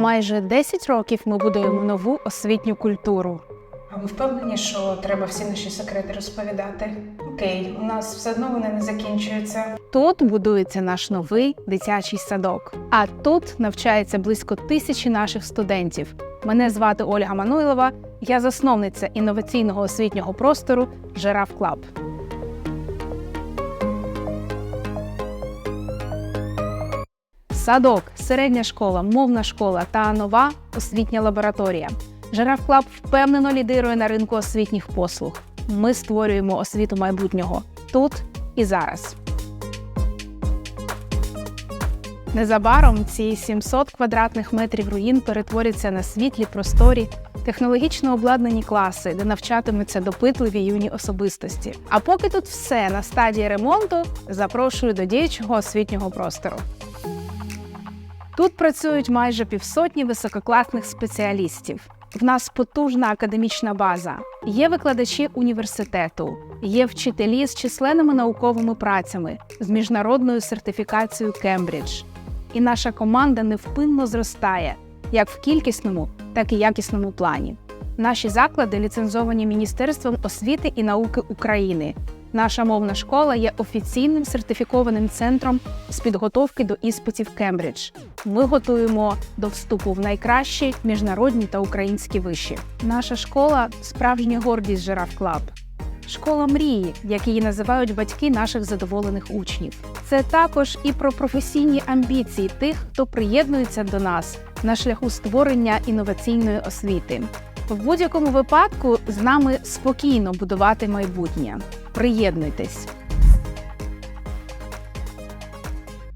Майже 10 років ми будуємо нову освітню культуру. А ви впевнені, що треба всі наші секрети розповідати? Окей, у нас все одно вони не закінчуються. Тут будується наш новий дитячий садок. А тут навчається близько тисячі наших студентів. Мене звати Ольга Мануйлова. Я засновниця інноваційного освітнього простору Жираф Клаб. Садок, середня школа, мовна школа та нова освітня лабораторія. Жираф Клаб впевнено лідирує на ринку освітніх послуг. Ми створюємо освіту майбутнього тут і зараз. Незабаром ці 700 квадратних метрів руїн перетворяться на світлі просторі, технологічно обладнані класи, де навчатимуться допитливі юні особистості. А поки тут все на стадії ремонту, запрошую до діючого освітнього простору. Тут працюють майже півсотні висококласних спеціалістів. В нас потужна академічна база. Є викладачі університету, є вчителі з численними науковими працями, з міжнародною сертифікацією Кембридж. І наша команда невпинно зростає як в кількісному, так і якісному плані. Наші заклади ліцензовані Міністерством освіти і науки України. Наша мовна школа є офіційним сертифікованим центром з підготовки до іспитів Кембридж. Ми готуємо до вступу в найкращі міжнародні та українські виші. Наша школа справжня гордість Жираф Клаб. Школа мрії, як її називають батьки наших задоволених учнів. Це також і про професійні амбіції тих, хто приєднується до нас на шляху створення інноваційної освіти. В будь-якому випадку з нами спокійно будувати майбутнє. Приєднуйтесь.